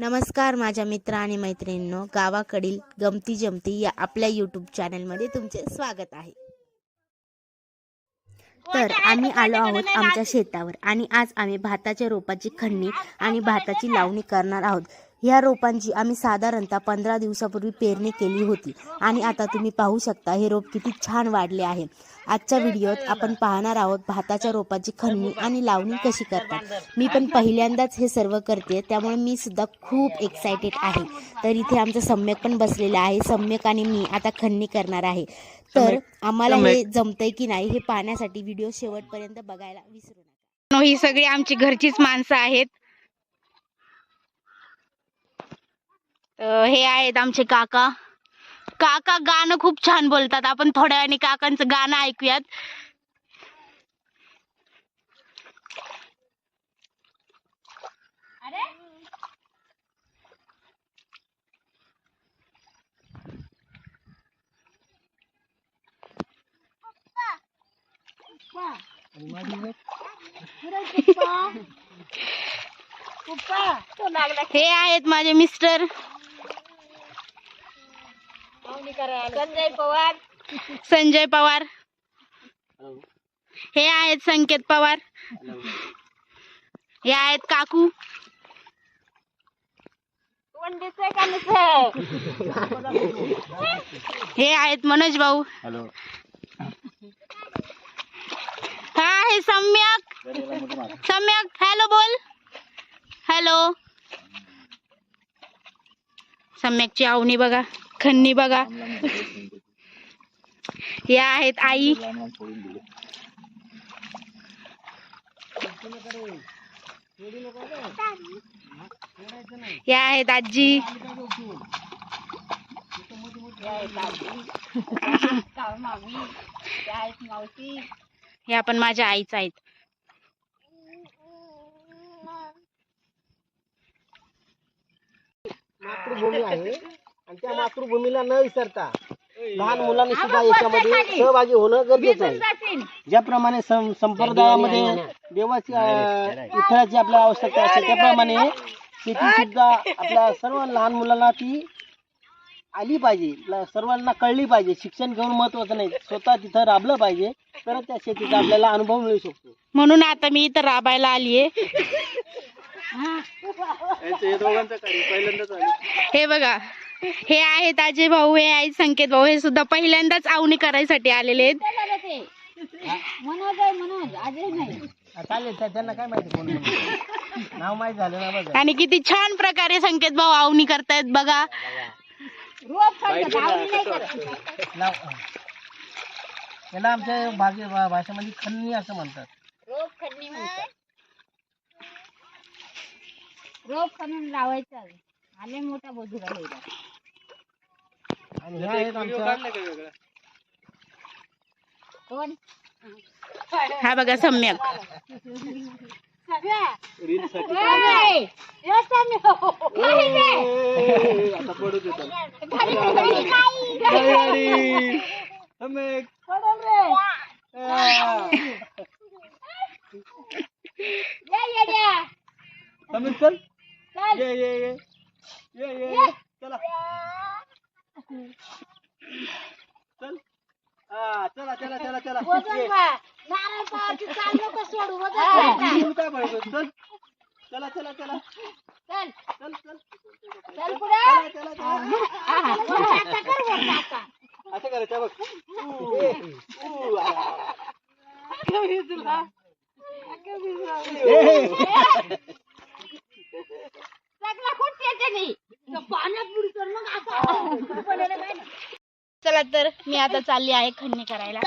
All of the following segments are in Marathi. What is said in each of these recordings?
नमस्कार माझ्या मित्र आणि मैत्रिणींनो गावाकडील गमती जमती या आपल्या यूट्यूब चॅनलमध्ये तुमचे स्वागत आहे. तर आम्ही आलो आहोत आमच्या शेतावर आणि आज आम्ही भाताच्या रोपाची खणणी आणि भाताची लावणी करणार आहोत. ह्या रोपांची आम्ही साधारणतः पंधरा दिवसापूर्वी पेरणी केली होती. आणि आता तुम्ही पाहू शकता हे रोप किती छान वाढले आहे. आजच्या व्हिडिओत आपण पाहणार आहोत भाताच्या रोपाची खणणी आणि लावणी कशी करतात. मी पण पहिल्यांदाच हे सर्व करते त्यामुळे मी सुद्धा खूप एक्सायटेड आहे. तर इथे आमचं सम्यक पण बसलेलं आहे. सम्यक आणि मी आता खणणी करणार आहे. तर आम्हाला हे जमतंय की नाही हे पाहण्यासाठी व्हिडिओ शेवटपर्यंत बघायला विसरू नका. नो, ही सगळी आमची घरचीच माणसं आहेत. हे आहेत आमचे काका. काका गाणं खूप छान बोलतात. आपण थोड्या वेळाने काकांचं गाणं ऐकूयात. हे आहेत माझे मिस्टर. संजय पवार. संजय पवार. हे आहेत संकेत पवार. हे आहेत काकू. हे आहेत मनोज भाऊ. हॅलो हा हे सम्यक. सम्यक. हॅलो बोल. हॅलो. सम्यकची आवणी बघा. खन्नी बघा. या आहेत आई. या आहेत आजी. या पण माझ्या आईच आहेत. मातृभूमी आहे. आणि त्या मातृभूमीला न विसरता लहान मुलांनी सुद्धा याच्यामध्ये सहभागी होणं गरजेचं आहे. ज्याप्रमाणे सं- संप्रदायामध्ये देवाची अं, विठ्ठलाची आपल्या आवश्यकता असते त्याप्रमाणे शेती सुद्धा आपल्या सर्व लहान मुलांना ती आली पाहिजे. ल- सर्वांना कळली पाहिजे. शिक्षण घेऊन महत्वाचं नाही. स्वतः तिथं राबलं पाहिजे तर त्या शेतीचा आपल्याला अनुभव मिळू शकतो. म्हणून आता मी इथं राबायला आलीये हे बघा हे आहेत अजय भाऊ हे आहेत संकेत भाऊ हे सुद्धा पहिल्यांदाच आवणी करायसाठी आलेले आहेत. चालेल त्या- त्यांना काय माहिती कोण? नाव माहीत झालं ना बघा. आणि किती छान प्रकारे संकेत भाऊ आवणी करतायत बघा. नाव याला आमच्या भागे भा- भाषेमध्ये खन्नी असं म्हणतात. रोप खणून लावायचं. आले मोठा बोधुरा आणि ह्या आहेत आमच्या कोण? हा बघा सम्यक. समीर चल ये ये ये ये ये ये. चला चल हा चला चला चला चला ये. तू काय पाहिजे चल चला चला चला चल पुढे चल चला, असं करायचं बघ ऊ, आ. ए. चला तर मी आता चालली आहे खंडणी करायला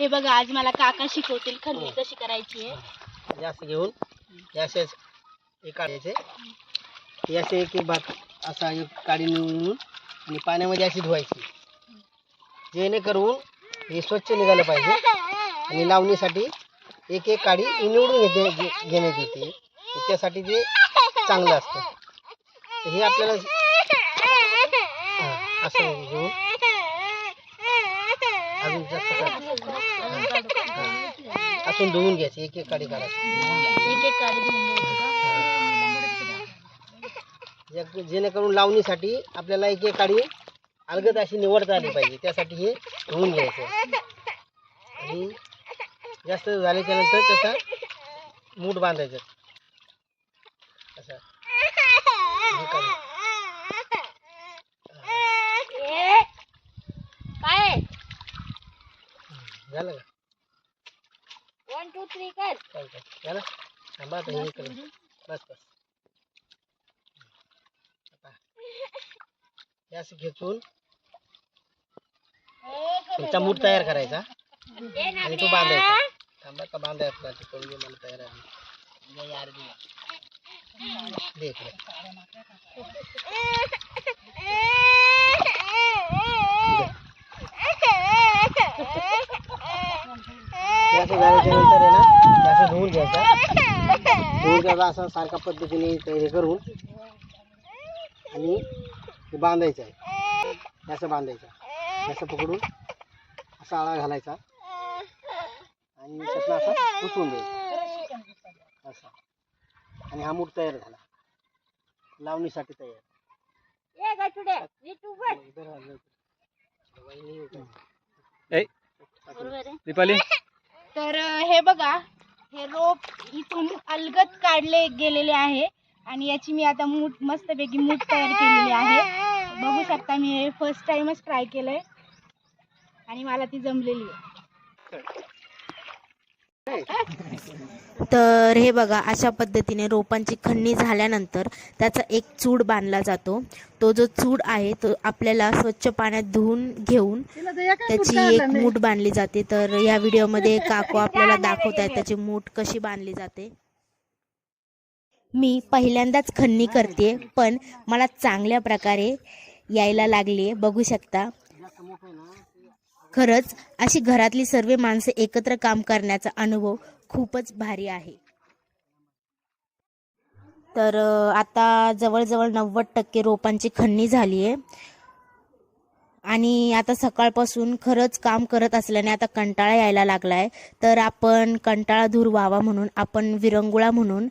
हे बघा आज मला काका शिकवतील खन्नी कशी करायची आहे. जास्त घेऊन एक काढायचे. हे असे एक असा एक निवडून आणि पाण्यामध्ये अशी धुवायची. जेणेकरून हे स्वच्छ निघालं पाहिजे. आणि लावणीसाठी एक एक काडी निवडून घेते घेण्यात येते. त्यासाठी ते चांगलं असतं. हे आपल्याला असं घेऊन. अजून आतून धुवून घ्यायचं एक एक काडी काढायची. एक एक काडी धुवून जेणेकरून लावणीसाठी आपल्याला एक एक काडी अलगद अशी निवडता आली पाहिजे त्यासाठी हे धुवून घ्यायचं. आणि जास्त झाल्याच्यानंतर त्याचा मूठ बांधायचं. झालं का वन टू थ्री कर। चालतं झालं थांबा आता हे करून बस बस आता हे असं खेचून तुमचा मूठ तयार करायचा। आणि तो बांधायचा। थांबा का बांधायचा करून घे मला तयार आहे. दे इकडे. हे असं झाल्याच्यानंतर आहे ना असं धुवून घ्यायचा. धुवून घ्यायचा असं सारख्या पद्धतीने ते हे करून. आणि बांधायचं आहे. असं बांधायचं असं पकडून असा आळा घालायचा. आणि त्यातनं असा पुसून द्यायचा. असा. आणि हा मूठ तयार झाला. लावणीसाठी तयार. दीपाली. तर हे बघा हे रोप इथून अलगत काढले गेलेले आहे आणि याची मी आता मूठ मस्तपैकी मूठ तयार केलेली आहे. बघू शकता मी हे फर्स्ट टाइमच ट्राय केलंय आणि मला ती जमलेली आहे. तर हे बघा अशा पद्धतीने रोपांची खणणी झाल्यानंतर त्याचा एक चूड बांधला जातो. तो जो चूड आहे तो आपल्याला स्वच्छ पाण्यात धुवून घेऊन त्याची एक मूठ बांधली जाते. तर या व्हिडिओमध्ये काकू आपल्याला दाखवत आहेत त्याची मूठ कशी बांधली जाते. मी पहिल्यांदाच खणणी करते पण मला चांगल्या प्रकारे यायला लागली बघू शकता. खरंच अशी घरातली सर्व माणसं एकत्र काम करण्याचा अनुभव खूपच भारी आहे. तर आता जवळजवळ नव्वद टक्के रोपांची खणणी झाली आहे आणि आता सकाळपासून खरंच काम करत असल्याने आता कंटाळा यायला लागला आहे तर आपण कंटाळा दूर व्हावा म्हणून आपण विरंगुळा म्हणून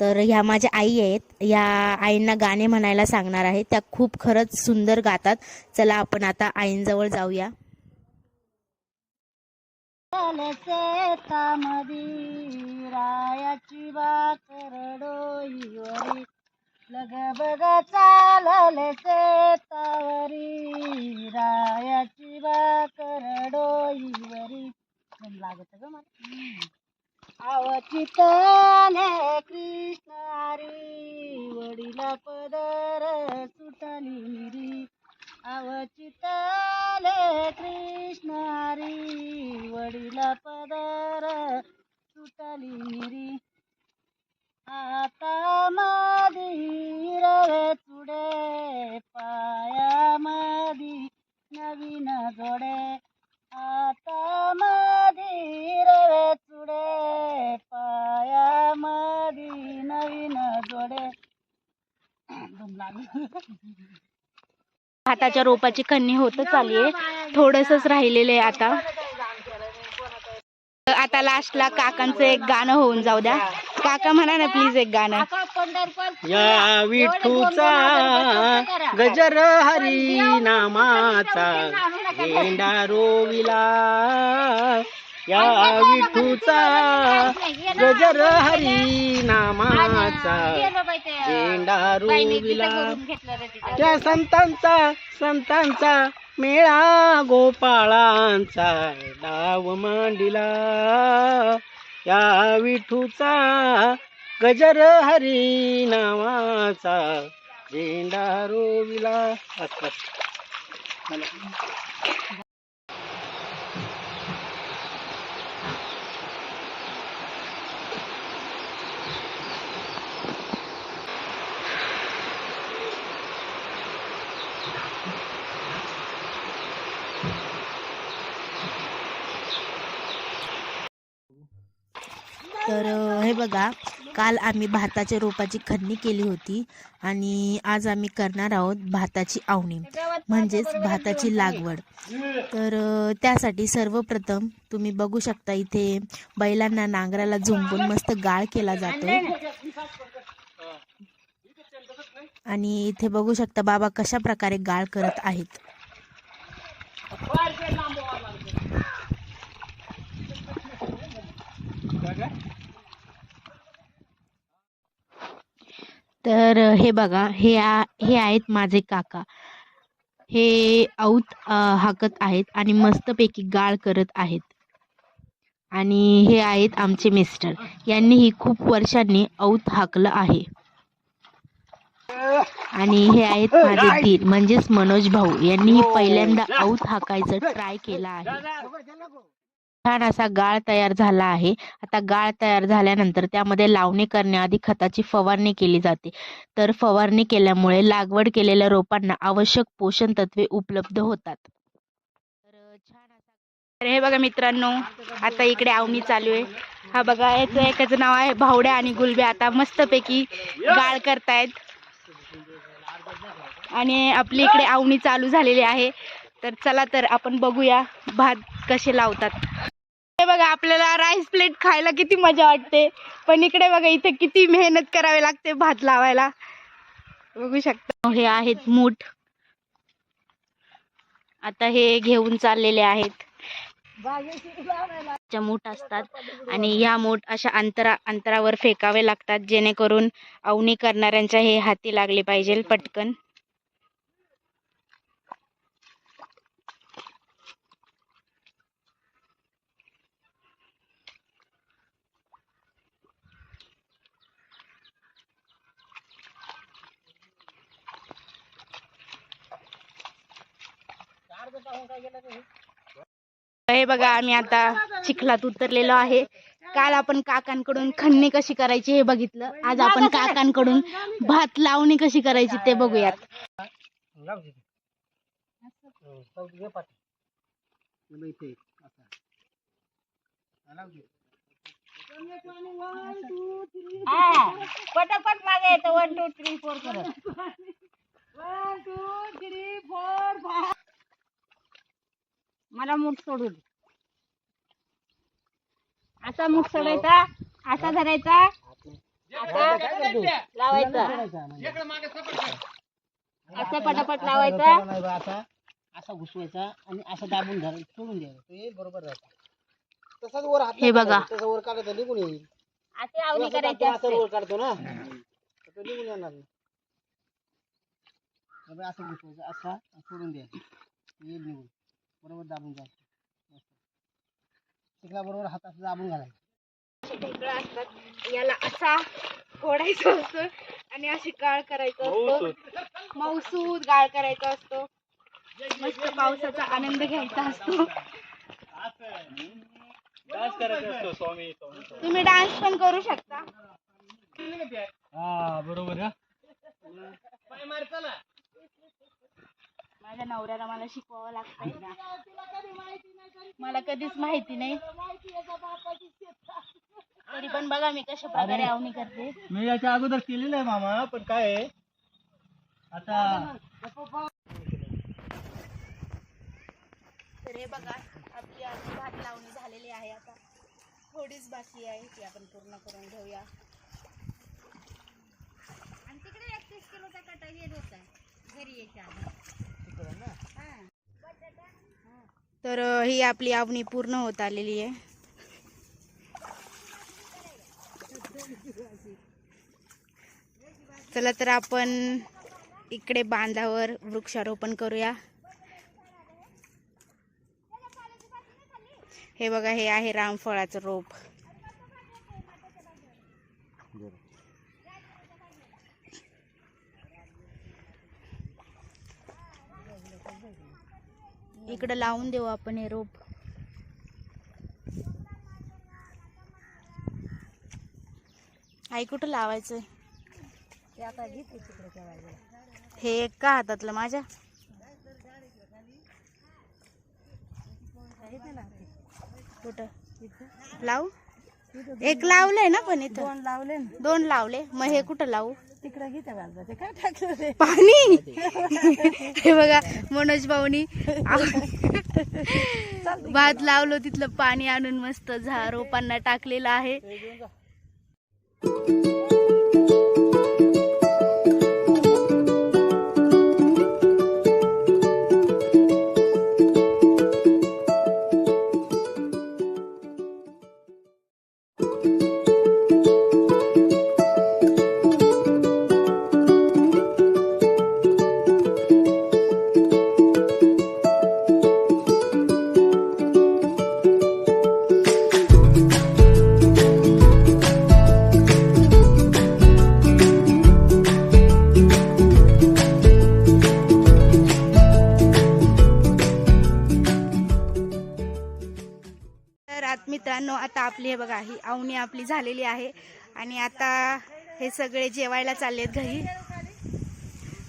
तर ह्या माझ्या आई आहेत. या आईंना गाणे म्हणायला सांगणार आहे. त्या खूप खरंच सुंदर गातात. चला आपण आता आईंजवळ जाऊया. शेतामधी रायाची बाकर डोईवरी लग बग चालल शेतावरी रायाची बाकर डोईवरी लागत ग मला. आवचितले कृष्ण हरी वडीला पदर सुटली अवचितले कृष्णारी वडीला पदर सुटली मिरी आता मादी रवे चुडे पाया मादी नवीन जोडे. आता मादी रवे चुडे पाया मादी नवीन जोडे. भाताच्या रोपाची खन्नी होतच आली आहे. थोडंसंच राहिलेलं आहे आता. आता लास्टला काकांचं एक गाणं होऊन जाऊ द्या. काका म्हणा ना प्लीज एक गाणं. या विठूचा गजर हरी नामाचा रोविला. या विठूचा गजर हरी नामाचा. गेंडा रोविला. त्या संतांचा संतांचा मेळा गोपाळांचा. डाव मांडिला. या विठूचा गजर हरी नावाचा. झेंडा रोविला बस, बस. तर अं, हे बघा काल आम्ही भाताच्या रोपाची खणणी केली होती आणि आज आम्ही करणार आहोत भाताची आवणी म्हणजेच भाताची लागवड. तर त्यासाठी सर्वप्रथम तुम्ही बघू शकता इथे बैलांना नांगराला झुंपून मस्त गाळ केला जातो. आणि इथे बघू शकता बाबा कशा प्रकारे गाळ करत आहेत. तर हे बघा हे आ हे आहेत माझे काका. हे औत हाकत आहेत आणि मस्तपैकी गाळ करत आहेत. आणि हे आहेत आमचे मिस्टर. यांनीही खूप वर्षांनी औत हाकलं आहे. आणि हे आहेत माझे दीर म्हणजेच मनोज भाऊ. यांनीही पहिल्यांदा औत हाकायचं ट्राय केला आहे. छान असा गाळ तयार झाला आहे. आता गाळ तयार झाल्यानंतर त्यामध्ये लावणी करण्याआधी खताची फवारणी केली जाते. तर फवारणी केल्यामुळे लागवड केलेल्या रोपांना आवश्यक पोषण तत्वे उपलब्ध होतात. तर छान असा हे बघा मित्रांनो आता इकडे आवणी चालू आहे. हा बघा याचं एकाचं नाव आहे भावड्या आणि गुलब्या. आता मस्तपैकी गाळ करतायत. आणि आपली इकडे आवणी चालू झालेली आहे. तर चला तर आपण बघूया भात कसे लावतात. हे बघा आपल्याला राईस प्लेट खायला किती मजा वाटते. पण इकडे बघा इथे किती मेहनत करावी लागते भात लावायला. बघू शकता. हे आहेत मूठ. आता हे घेऊन चाललेले आहेत. मूठ असतात. आणि या मूठ अशा अंतरा अंतरावर फेकावे लागतात जेणेकरून अवनी करणाऱ्यांच्या हे हाती लागले पाहिजे पटकन. हे बघा आम्ही आता चिखलात उतरलेलो आहे. काल आपण काकांकडून खणणी कशी करायची हे बघितलं. आज आपण काकांकडून भात लावणी कशी करायची ते बघूयात. पटापट मागे येतो वन टू थ्री फोर करत one two three four five मला मूठ सोडू दे असा मूठ सोडायचा असा धरायचा. असा लावायचा. असं पटापट लावायचा. असा असा घुसवायचा आणि असं दाबून धर सोडून द्यायचं. तो येईल बरोबर राहतो तसाच वर हात हे बघा. तसं वर काढायचं निघून येईल. असे आवणी असं करायची काढतो, असं असते. वर काढतो ना. तर तो निघून येणार नाही असं घुसवायचं असा आणि सोडून द्यायचं. येईल निघून. बरोबर दाबून जायचं शिकला बरोबर हात असं दाबून घालायचं. ढेकळं असतात. याला असा फोडायचं असतं आणि अशी गाळ करायचं असतो. मौसूद. गाळ करायचा असतो. मस्त पावसाचा आनंद घ्यायचा असतो. तुम्ही डान्स पण करू शकता. हा बरोबर माझ्या नवऱ्याला मला शिकवावं लागतंय मला कधीच माहिती नाही. तरी पण बघा मी कशा प्रकारे आवणी करते. मी याच्या अगोदर केलेलं आहे मामा पण काय आहे? आता तर हे बघा आपली आज भात लावणी झालेली आहे आता. थोडीच बाकी आहे ती आपण पूर्ण करून घेऊया. आणि तिकडे एकतीस किलोचा कटा येत होता घरी यायच्या तर ही आपली आवणी पूर्ण होत आलेली आहे. चला तर आपण इकडे बांधावर वृक्षारोपण करूया. हे बघा हे आहे रामफळाचं रोप. इकडे लावून देऊ आपण हे रोप. आई कुठं लावायचं हे एक का हातातलं माझ्या? कुठं? लावू? एक लावलंय ना पण इथं. दोन लावले ना. दोन लावले. मग हे कुठं लावू? तिकडे घे त्या बाजूला ते काय टाकलं रे? पाणी? हे बघा मनोज भाऊनी भात लावलो तिथलं पाणी आणून मस्त झा रोपांना टाकलेलं आहे. झालेली आहे. आणि आता हे सगळे जेवायला चाललेत घरी.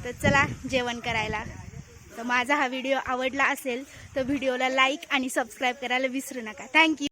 तर चला जेवण करायला. तर माझा हा व्हिडिओ आवडला असेल तर व्हिडिओला लाईक आणि सबस्क्राईब करायला विसरू नका. थँक्यू.